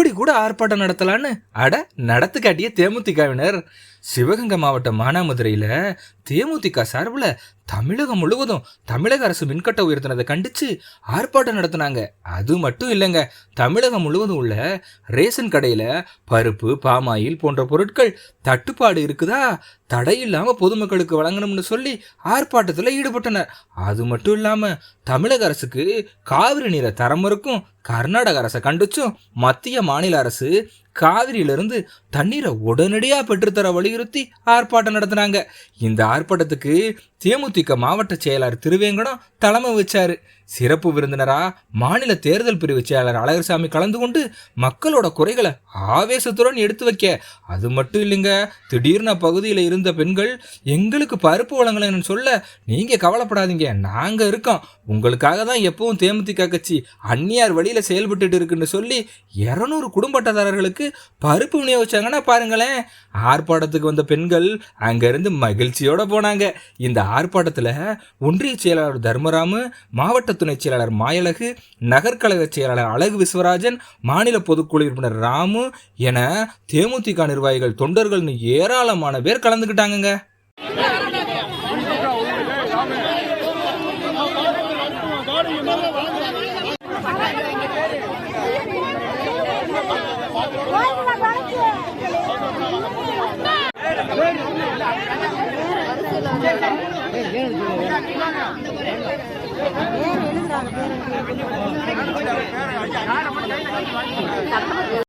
இப்படி கூட ஆர்ப்பாட்டம் நடத்தலான்னு? அட நடத்து காட்டிய தேமுதிகவினர். சிவகங்கை மாவட்டம் மானாமதுரையில் தேமுதிக சார்பில் தமிழகம் முழுவதும் தமிழக அரசு மின்கட்ட உயர்த்தினதை கண்டித்து ஆர்ப்பாட்டம் நடத்தினாங்க. அது மட்டும் இல்லைங்க தமிழகம் முழுவதும் உள்ள ரேஷன் கடையில் பருப்பு பாமாயில் போன்ற பொருட்கள் தட்டுப்பாடு இருக்குதா? தடை இல்லாமல் பொதுமக்களுக்கு வழங்கணும்னு சொல்லி ஆர்ப்பாட்டத்தில் ஈடுபட்டனர். அது மட்டும் இல்லாமல் தமிழக அரசுக்கு காவிரி நீரை தரம் இருக்கும் கர்நாடக அரசை கண்டிச்சும் மத்திய மாநில அரசு காவிரியிலிருந்து தண்ணீரை உடனடியாக பெற்றுத்தர வலியுறுத்தி ஆர்ப்பாட்டம் நடத்தினாங்க. இந்த ஆர்ப்பாட்டத்துக்கு தேமுதிக மாவட்ட செயலாளர் திருவேங்கடம் தலைமை வச்சாரு. சிறப்பு விருந்தினரா மாநில தேர்தல் பிரிவு செயலர் அழகர்சாமி கலந்து கொண்டு மக்களோட குறைகளை ஆவேசத்துடன் எடுத்து வைக்க. அது மட்டும் இல்லைங்க திடீர்னு பகுதியில் இருந்த பெண்கள் எங்களுக்கு பருப்பு வழங்கலன்னு சொல்ல நீங்க கவலைப்படாதீங்க நாங்க இருக்கோம். உங்களுக்காக தான் எப்பவும் தேமுதிக கட்சி அந்நியார் வழியில செயல்பட்டுட்டு இருக்குன்னு சொல்லி இரநூறு குடும்ப அட்டைதாரர்களுக்கு பருப்பு விநியோகிச்சாங்கன்னா பாருங்களேன். ஆர்ப்பாட்டத்துக்கு வந்த பெண்கள் அங்கிருந்து மகிழ்ச்சியோட போனாங்க. இந்த ஆர்ப்பாட்டத்தில் ஒன்றிய செயலாளர் தர்மராமு மாவட்ட துணைச் செயலாளர் மாயழகு நகர்கழக செயலாளர் அழகு விஸ்வராஜன் மாநில பொதுக்குழு உறுப்பினர் ராமு என தேமுதிக நிர்வாகிகள் தொண்டர்கள்னு ஏராளமான பேர் கலந்துக்கிட்டாங்கங்க ஏன் எழுந்தாங்க பேர்